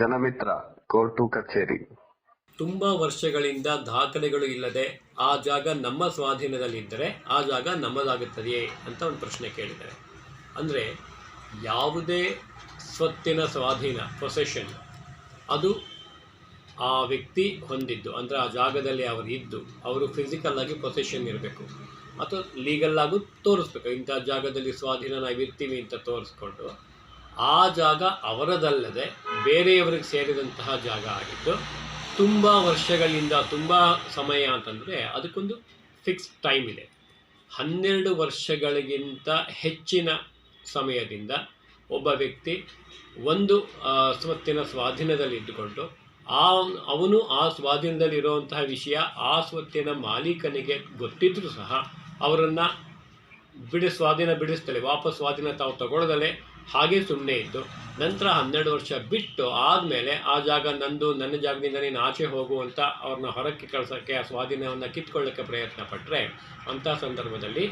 ಜನಮಿತ್ರ court ಕಚೇರಿ. ತುಂಬಾ ವರ್ಷಗಳಿಂದ ದಾಖಲೆಗಳು ಇಲ್ಲದೆ ಆ ಜಾಗ ನಮ್ಮ ಸ್ವಾಧೀನದಲ್ಲಿದ್ದರೆ ಆ ಜಾಗ ನಮ್ಮದಾಗುತ್ತದೆಯೇ ಅಂತ ಒಂದು ಪ್ರಶ್ನೆ ಕೇಳಿದ್ದಾರೆ. ಅಂದರೆ ಯಾವುದೇ ಸ್ವತ್ತಿನ ಸ್ವಾಧೀನ ಪೊಸೆಷನ್ ಅದು ಆ ವ್ಯಕ್ತಿ ಹೊಂದಿದ್ದು, ಅಂದರೆ ಆ ಜಾಗದಲ್ಲಿ ಅವರು ಇದ್ದು, ಅವರು ಫಿಸಿಕಲ್ ಆಗಿ ಪೊಸೆಷನ್ ಇರಬೇಕು. ಅಥವಾ ಲೀಗಲ್ ಆಗು ತೋರಿಸ್ಬೇಕು. ಇಂಥ ಜಾಗದಲ್ಲಿ ಸ್ವಾಧೀನ ನಾವು ಇರ್ತೀವಿ ಅಂತ ತೋರಿಸ್ಕೊಂಡು ಆ ಜಾಗ ಅವರದಲ್ಲದೆ ಬೇರೆಯವರಿಗೆ ಸೇರಿದಂತಹ ಜಾಗ ಆಗಿದ್ದು, ತುಂಬ ವರ್ಷಗಳಿಂದ, ತುಂಬ ಸಮಯ ಅಂತಂದರೆ ಅದಕ್ಕೊಂದು ಫಿಕ್ಸ್ ಟೈಮ್ ಇದೆ. ಹನ್ನೆರಡು ವರ್ಷಗಳಿಗಿಂತ ಹೆಚ್ಚಿನ ಸಮಯದಿಂದ ಒಬ್ಬ ವ್ಯಕ್ತಿ ಒಂದು ಸ್ವತ್ತಿನ ಸ್ವಾಧೀನದಲ್ಲಿ ಇದ್ದುಕೊಂಡು, ಆ, ಅವನು ಆ ಸ್ವಾಧೀನದಲ್ಲಿ ಇರುವಂತಹ ವಿಷಯ ಆ ಸ್ವತ್ತಿನ ಮಾಲೀಕನಿಗೆ ಗೊತ್ತಿದ್ದರೂ ಸಹ ಅವರನ್ನು ಬಿಡಿ, ಸ್ವಾಧೀನ ಬಿಡಿಸ್ತಲೇ ವಾಪಸ್ ಸ್ವಾಧೀನ ತಾವು ತಗೊಳ್ಳದಲೆ ಹಾಗೆ ಸುಮ್ಮನೆ ಇದ್ದು, ನಂತರ ಹನ್ನೆರಡು ವರ್ಷ ಬಿಟ್ಟು ಆದಮೇಲೆ ಆ ಜಾಗ ನಂದು, ನನ್ನ ಜಾಗದಿಂದ ನೀನು ಆಚೆ ಹೋಗುವಂತ ಅವ್ರನ್ನ ಹೊರಕ್ಕೆ ಕಳ್ಸೋಕ್ಕೆ, ಆ ಸ್ವಾಧೀನವನ್ನು ಕಿತ್ಕೊಳ್ಳೋಕ್ಕೆ ಪ್ರಯತ್ನ ಪಟ್ಟರೆ ಅಂಥ ಸಂದರ್ಭದಲ್ಲಿ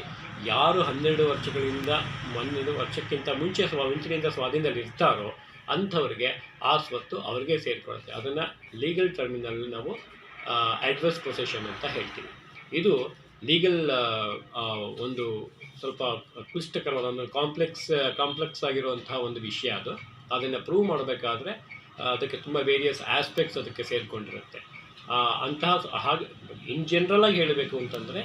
ಯಾರು ಹನ್ನೆರಡು ವರ್ಷಗಳಿಂದ ಮೊನ್ನೆ ವರ್ಷಕ್ಕಿಂತ ಮುಂಚೆ ಸ್ವ, ಮುಂಚಿನಿಂದ ಸ್ವಾಧೀನದಲ್ಲಿ ಇರ್ತಾರೋ ಅಂಥವ್ರಿಗೆ ಆ ಸ್ವತ್ತು ಅವ್ರಿಗೆ ಸೇರಿಕೊಳ್ಳುತ್ತೆ. ಅದನ್ನು ಲೀಗಲ್ ಟರ್ಮಿನಲ್ಲಿ ನಾವು ಅಡ್ವರ್ಸ್ ಪ್ರೊಸೆಷನ್ ಅಂತ ಹೇಳ್ತೀವಿ. ಇದು ಲೀಗಲ್ ಒಂದು ಸ್ವಲ್ಪ ಕ್ಲಿಷ್ಟಕರವಾದ ಒಂದು ಕಾಂಪ್ಲೆಕ್ಸ್ ಕಾಂಪ್ಲೆಕ್ಸ್ ಆಗಿರುವಂತಹ ಒಂದು ವಿಷಯ ಅದು. ಅದನ್ನು ಪ್ರೂವ್ ಮಾಡಬೇಕಾದ್ರೆ ಅದಕ್ಕೆ ತುಂಬ ವೇರಿಯಸ್ ಆಸ್ಪೆಕ್ಟ್ಸ್ ಅದಕ್ಕೆ ಸೇರಿಕೊಂಡಿರುತ್ತೆ. ಅಂತಹ ಹಾಗೆ ಇನ್ ಜನರಲ್ ಆಗಿ ಹೇಳಬೇಕು ಅಂತಂದರೆ,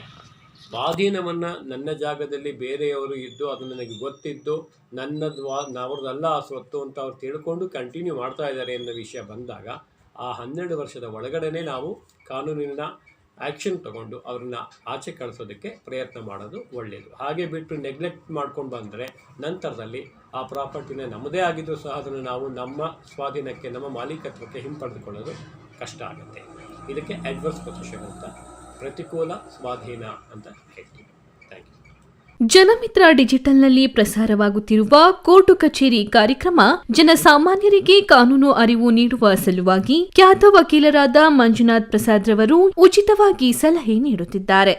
ಸ್ವಾಧೀನವನ್ನು ನನ್ನ ಜಾಗದಲ್ಲಿ ಬೇರೆಯವರು ಇದ್ದು ಅದು ನನಗೆ ಗೊತ್ತಿದ್ದು, ನನ್ನದು ಅವ್ರದ್ದಲ್ಲ ಆ ಸ್ವತ್ತು ಅಂತ ಅವ್ರು ತಿಳ್ಕೊಂಡು ಕಂಟಿನ್ಯೂ ಮಾಡ್ತಾ ಇದ್ದಾರೆ ಅನ್ನೋ ವಿಷಯ ಬಂದಾಗ, ಆ ಹನ್ನೆರಡು ವರ್ಷದ ಒಳಗಡೆನೆ ನಾವು ಕಾನೂನಿನ ಆ್ಯಕ್ಷನ್ ತಗೊಂಡು ಅವ್ರನ್ನ ಆಚೆ ಕಳಿಸೋದಕ್ಕೆ ಪ್ರಯತ್ನ ಮಾಡೋದು ಒಳ್ಳೆಯದು ಹಾಗೆ ಬಿಟ್ಟು ನೆಗ್ಲೆಕ್ಟ್ ಮಾಡ್ಕೊಂಡು ಬಂದರೆ ನಂತರದಲ್ಲಿ ಆ ಪ್ರಾಪರ್ಟಿನ ನಮ್ಮದೇ ಆಗಿದ್ದರೂ ಸಹ ಅದನ್ನು ನಾವು ನಮ್ಮ ಸ್ವಾಧೀನಕ್ಕೆ, ನಮ್ಮ ಮಾಲೀಕತ್ವಕ್ಕೆ ಹಿಂಪಡೆದುಕೊಳ್ಳೋದು ಕಷ್ಟ ಆಗುತ್ತೆ. ಇದಕ್ಕೆ ಅಡ್ವರ್ಸ್ ಪೊಸಿಷನ್ ಅಂತ ಪ್ರತಿಕೂಲ ಸ್ವಾಧೀನ ಅಂತ ಹೇಳ್ತೀವಿ. ಜನಮಿತ್ರ ಡಿಜಿಟಲ್ನಲ್ಲಿ ಪ್ರಸಾರವಾಗುತ್ತಿರುವ ಕೋರ್ಟು ಕಚೇರಿ ಕಾರ್ಯಕ್ರಮ ಜನಸಾಮಾನ್ಯರಿಗೆ ಕಾನೂನು ಅರಿವು ನೀಡುವ ಸಲುವಾಗಿ ಖ್ಯಾತ ವಕೀಲರಾದ ಮಂಜುನಾಥ್ ಪ್ರಸಾದ್ ರವರು ಉಚಿತವಾಗಿ ಸಲಹೆ ನೀಡುತ್ತಿದ್ದಾರೆ.